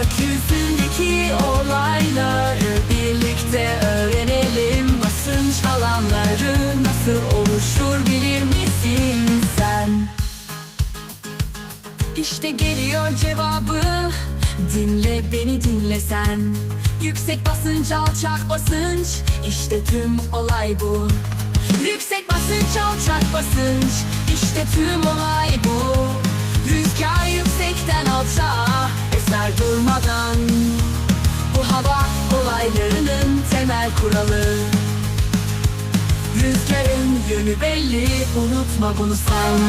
Gökyüzündeki olayları birlikte öğrenelim. Basınç alanları nasıl oluşur bilir misin sen? İşte geliyor cevabı. Dinle beni dinle sen. Yüksek basınç alçak basınç. İşte tüm olay bu. Yüksek basınç alçak basınç. İşte tüm olay bu kuralı. Rüzgarın yönü belli Unutma bunu sen.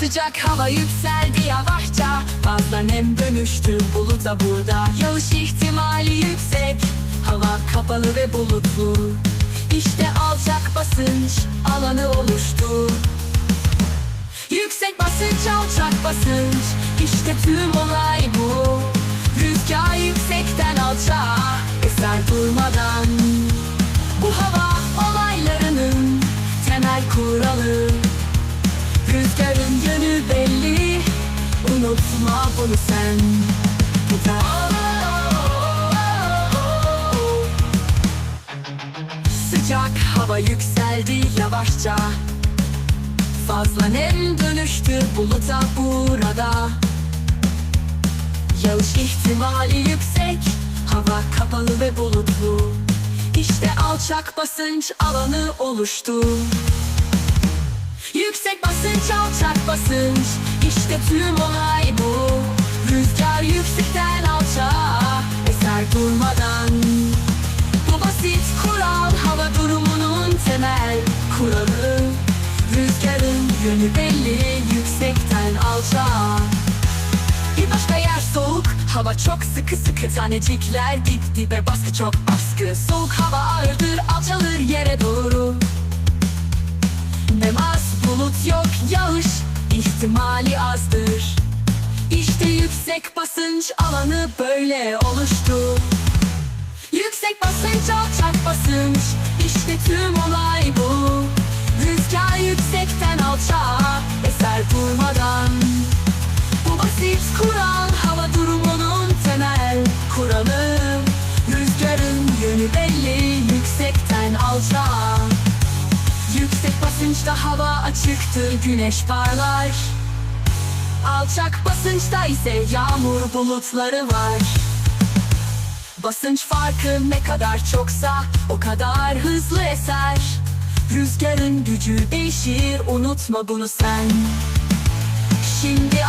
Sıcak hava yükseldi yavaşça Fazla nem dönüştü buluta burada. Yağış ihtimali yüksek Hava kapalı ve bulutlu. İşte alçak basınç alanı oluştu. Yüksek basınç alçak basınç İşte tüm olay bu Unutma bunu sen? Sıcak hava yükseldi yavaşça. Fazla nem dönüştü buluta burada. Yağış ihtimali yüksek Hava kapalı ve bulutlu. İşte alçak basınç alanı oluştu Yüksek basınç alçak basınç. İşte tüm olay bu. Rüzgar yüksekten alçağa Eser durmadan Bu basit kural hava durumunun temel kuralı. Rüzgarın yönü belli yüksekten alçağa. Bir başka yer soğuk Hava çok sıkı sıkı. Tanecikler dip dibe baskı çok baskı. Soğuk hava ağırdır alçalır yere doğru. Nem az bulut yok yağış ihtimali azdır. İşte yüksek basınç alanı böyle oluştu. Yüksek basınç alçak basınç İşte tüm olay basınçta hava açıktır güneş parlar. Alçak basınçta ise yağmur bulutları var. Basınç farkı ne kadar çoksa o kadar hızlı eser. Rüzgarın gücü değişir unutma bunu sen. Şimdi